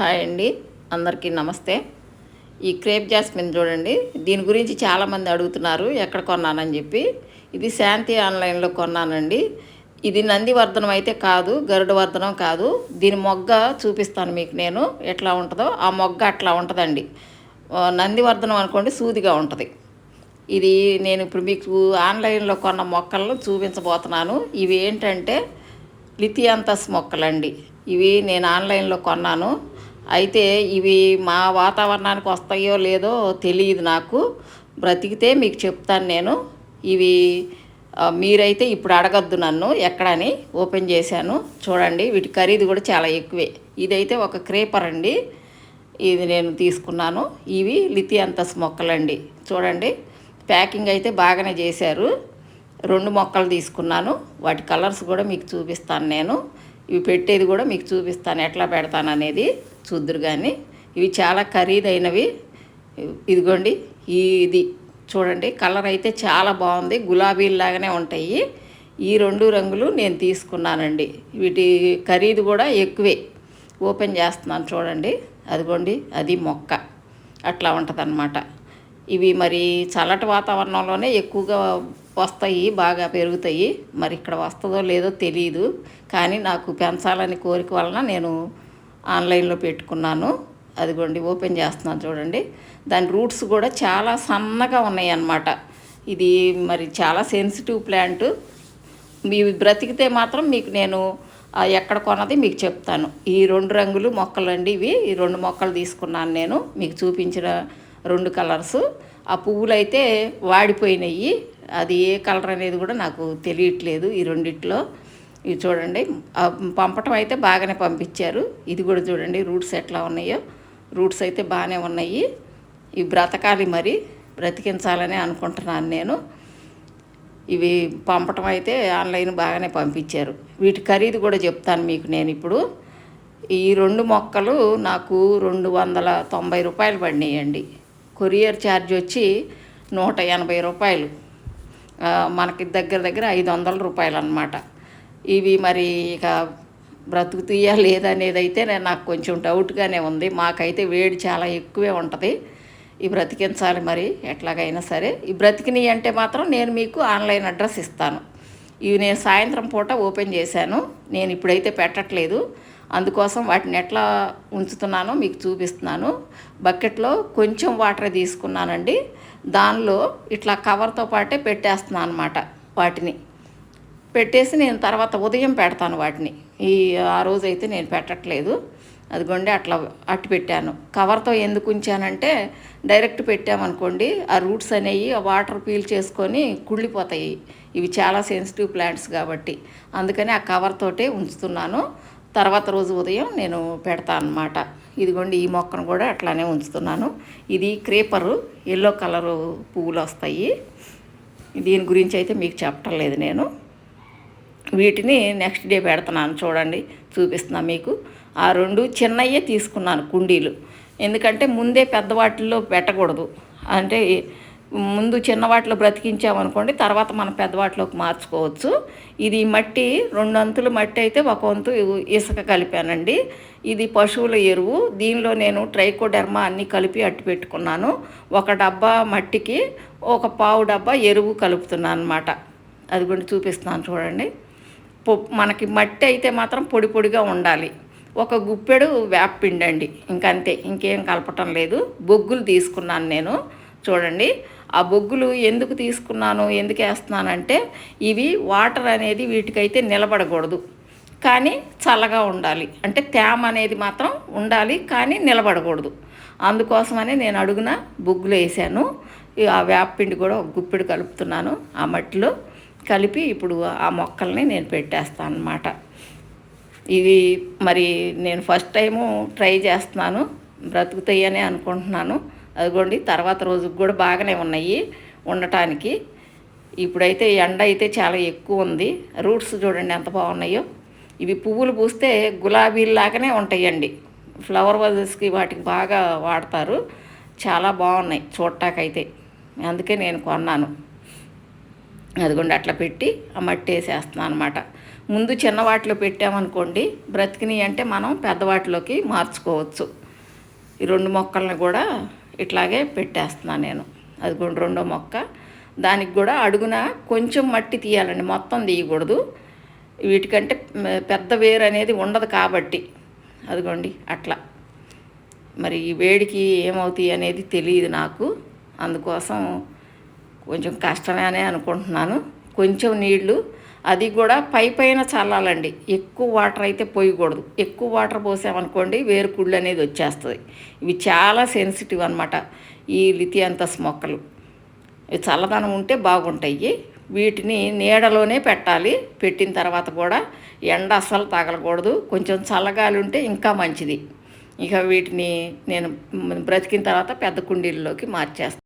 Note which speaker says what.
Speaker 1: Hi అండి. అందరికీ నమస్తే. ఈ క్రేప్ జాస్మిన్ చూడండి. దీని గురించి చాలామంది అడుగుతున్నారు ఎక్కడ కొన్నానని చెప్పి. ఇది శాంతి ఆన్లైన్లో కొన్నానండి. ఇది నందివర్ధనం అయితే కాదు గరుడవర్ధనం కాదు. దీని మొగ్గ చూపిస్తాను మీకు నేను. ఎట్లా ఉంటుందో ఆ మొగ్గ అట్లా ఉంటుందండి. నందివర్ధనం అనుకోండి సూదిగా ఉంటుంది. ఇది నేను ఇప్పుడు మీకు ఆన్లైన్లో కొన్న మొక్కలను చూపించబోతున్నాను. ఇవి ఏంటంటే లిథియాంతస్ మొక్కలండి. ఇవి నేను ఆన్లైన్లో కొన్నాను. అయితే ఇవి మా వాతావరణానికి వస్తాయో లేదో తెలియదు నాకు. బ్రతికితే మీకు చెప్తాను నేను. ఇవి మీరైతే ఇప్పుడు అడగద్దు నన్ను ఎక్కడని ఓపెన్ చేశాను. చూడండి వీటి ఖరీదు కూడా చాలా ఎక్కువే. ఇదైతే ఒక క్రేపర్ అండి. ఇది నేను తీసుకున్నాను. ఇవి లిథియాంతస్ మొక్కలండి. చూడండి ప్యాకింగ్ అయితే బాగానే చేశారు. రెండు మొక్కలు తీసుకున్నాను. వాటి కలర్స్ కూడా మీకు చూపిస్తాను నేను. ఇవి పెట్టేది కూడా మీకు చూపిస్తాను. ఎట్లా పెడతాను అనేది చూద్దురు కానీ ఇవి చాలా ఖరీదైనవి. ఇదిగోండి ఇది చూడండి కలర్ అయితే చాలా బాగుంది. గులాబీలాగానే ఉంటాయి. ఈ రెండు రంగులు నేను తీసుకున్నానండి. వీటి ఖరీదు కూడా ఎక్కువే. ఓపెన్ చేస్తున్నాను చూడండి. అదిగోండి అది మొక్క. అట్లా ఉంటుందన్నమాట. ఇవి మరి చల్లటి వాతావరణంలోనే ఎక్కువగా వస్తాయి బాగా పెరుగుతాయి. మరి ఇక్కడ వస్తుందో లేదో తెలియదు కానీ నాకు పెంచాలని కోరిక వలన నేను ఆన్లైన్లో పెట్టుకున్నాను. అదిగోండి ఓపెన్ చేస్తున్నాను చూడండి. దాని రూట్స్ కూడా చాలా సన్నగా ఉన్నాయి అన్నమాట ఇది మరి చాలా సెన్సిటివ్ ప్లాంట్. మీ బ్రతికితే మాత్రం మీకు నేను ఎక్కడ కొన్నది మీకు చెప్తాను. ఈ రెండు రంగులు మొక్కలండి ఇవి. ఈ రెండు మొక్కలు తీసుకున్నాను నేను. మీకు చూపించిన రెండు కలర్స్. ఆ పువ్వులు అయితే వాడిపోయినాయి. అది ఏ కలర్ అనేది కూడా నాకు తెలియట్లేదు ఈ రెండిట్లో. ఇవి చూడండి. పంపటం అయితే బాగానే పంపించారు. ఇది కూడా చూడండి రూట్స్ ఎట్లా ఉన్నాయో. రూట్స్ అయితే బాగానే ఉన్నాయి. ఇవి బ్రతకాలి మరి బ్రతికించాలని అనుకుంటున్నాను నేను. ఇవి పంపటం అయితే ఆన్లైన్ బాగానే పంపించారు. వీటి ఖరీదు కూడా చెప్తాను మీకు నేను ఇప్పుడు. ఈ రెండు మొక్కలు నాకు రెండు వందల తొంభై రూపాయలు పడినాయండి. కొరియర్ ఛార్జ్ వచ్చి నూట ఎనభై రూపాయలు. మనకి దగ్గర దగ్గర ఐదు వందల రూపాయలు అనమాట ఇవి మరి ఇక బ్రతుకుతీయా లేదనేది అయితే నేను నాకు కొంచెం డౌట్గానే ఉంది. మాకైతే వేడి చాలా ఎక్కువే ఉంటుంది. ఈ బ్రతికించాలి మరి ఎట్లాగైనా సరే. ఈ బ్రతికినాయి అంటే మాత్రం నేను మీకు ఆన్లైన్ అడ్రస్ ఇస్తాను. ఇవి నేను సాయంత్రం పూట ఓపెన్ చేశాను. నేను ఇప్పుడైతే పెట్టట్లేదు. అందుకోసం వాటిని ఎట్లా ఉంచుతున్నానో మీకు చూపిస్తున్నాను. బకెట్లో కొంచెం వాటర్ తీసుకున్నానండి. దానిలో ఇట్లా కవర్తో పాటే పెట్టేస్తున్నాను అనమాట వాటిని. పెట్టేసి నేను తర్వాత ఉదయం పెడతాను వాటిని. ఈ ఆ రోజు అయితే నేను పెట్టట్లేదు. అదిగోండి అట్లా అట్టు పెట్టాను. కవర్తో ఎందుకు ఉంచానంటే డైరెక్ట్ పెట్టామనుకోండి ఆ రూట్స్ అనేవి ఆ వాటర్ పీల్ చేసుకొని కుళ్ళిపోతాయి. ఇవి చాలా సెన్సిటివ్ ప్లాంట్స్ కాబట్టి. అందుకని ఆ కవర్తోటే ఉంచుతున్నాను. తర్వాత రోజు ఉదయం నేను పెడతాను అనమాట ఇదిగోండి ఈ మొక్కను కూడా అట్లానే ఉంచుతున్నాను. ఇది క్రేపరు ఎల్లో కలరు పువ్వులు వస్తాయి. దీని గురించి అయితే మీకు చెప్పటం లేదు నేను. వీటిని నెక్స్ట్ డే పెడుతున్నాను చూడండి చూపిస్తున్నా మీకు. ఆ రెండు చిన్నయ్యే తీసుకున్నాను కుండీలు. ఎందుకంటే ముందే పెద్ద వాటిల్లో పెట్టకూడదు. అంటే ముందు చిన్న వాటిలో బ్రతికించామనుకోండి తర్వాత మనం పెద్ద వాటిలోకి మార్చుకోవచ్చు. ఇది మట్టి రెండు అంతులు మట్టి అయితే ఒక వంతు ఇసుక కలిపానండి. ఇది పశువుల ఎరువు. దీనిలో నేను ట్రైకోడెర్మా అన్ని కలిపి అట్టు పెట్టుకున్నాను. ఒక డబ్బా మట్టికి ఒక పావు డబ్బా ఎరువు కలుపుతున్నాను అనమాట అది కూడా చూపిస్తున్నాను చూడండి. పొ మనకి మట్టి అయితే మాత్రం పొడి పొడిగా ఉండాలి. ఒక గుప్పెడు వేపపిండండి ఇంకంతే ఇంకేం కలపటం లేదు. బొగ్గులు తీసుకున్నాను నేను. చూడండి. ఆ బొగ్గులు ఎందుకు తీసుకున్నాను ఎందుకు వేస్తున్నానంటే ఇవి వాటర్ అనేది వీటికైతే నిలబడకూడదు. కానీ చల్లగా ఉండాలి. అంటే తేమ అనేది మాత్రం ఉండాలి కానీ నిలబడకూడదు. అందుకోసమని నేను అడుగున బొగ్గులు వేసాను. ఆ వేపపిండి కూడా ఒక గుప్పిడి కలుపుతున్నాను ఆ మట్టిలో. కలిపి ఇప్పుడు ఆ మొక్కల్ని నేను పెట్టేస్తాను అన్నమాట ఇవి మరి నేను ఫస్ట్ టైము ట్రై చేస్తున్నాను. బ్రతుకుతాయని అనుకుంటున్నాను. అదిగోండి తర్వాత రోజుకి కూడా బాగానే ఉన్నాయి ఉండటానికి. ఇప్పుడైతే ఎండ అయితే చాలా ఎక్కువ ఉంది. రూట్స్ చూడండి ఎంత బాగున్నాయో. ఇవి పువ్వులు పూస్తే గులాబీలాగానే ఉంటాయండి. ఫ్లవర్ వజెస్కి వాటికి బాగా వాడతారు. చాలా బాగున్నాయి చూడటాకైతే. అందుకే నేను కొన్నాను. అదిగోండి అట్లా పెట్టి ఆ మట్టి వేసేస్తున్నాను అనమాట ముందు చిన్న వాటిలో పెట్టామనుకోండి బ్రతికినాయి అంటే మనం పెద్ద వాటిలోకి మార్చుకోవచ్చు. ఈ రెండు మొక్కల్ని కూడా ఇట్లాగే పెట్టేస్తున్నాను నేను. అది కూడా రెండో మొక్క. దానికి కూడా అడుగున కొంచెం మట్టి తీయాలండి. మొత్తం తీయకూడదు. వీటికంటే పెద్ద వేరు అనేది ఉండదు కాబట్టి. అదిగోండి అట్లా. మరి ఈ వేడికి ఏమవుతాయి అనేది తెలియదు నాకు. అందుకోసం కొంచెం కష్టమే అనే అనుకుంటున్నాను. కొంచెం నీళ్ళు అది కూడా పై పైన చల్లాలండి. ఎక్కువ వాటర్ అయితే పోయకూడదు. ఎక్కువ వాటర్ పోసామనుకోండి వేరుకుళ్ళు అనేది వచ్చేస్తుంది. ఇవి చాలా సెన్సిటివ్ అనమాట ఈ లిథియాంతస్ మొక్కలు. ఇవి చల్లదనం ఉంటే బాగుంటాయి. వీటిని నీడలోనే పెట్టాలి. పెట్టిన తర్వాత కూడా ఎండ అస్సలు తగలకూడదు. కొంచెం చల్లగాలి ఉంటే ఇంకా మంచిది. ఇక వీటిని నేను బ్రతికిన తర్వాత పెద్ద కుండీల్లోకి మార్చేస్తాను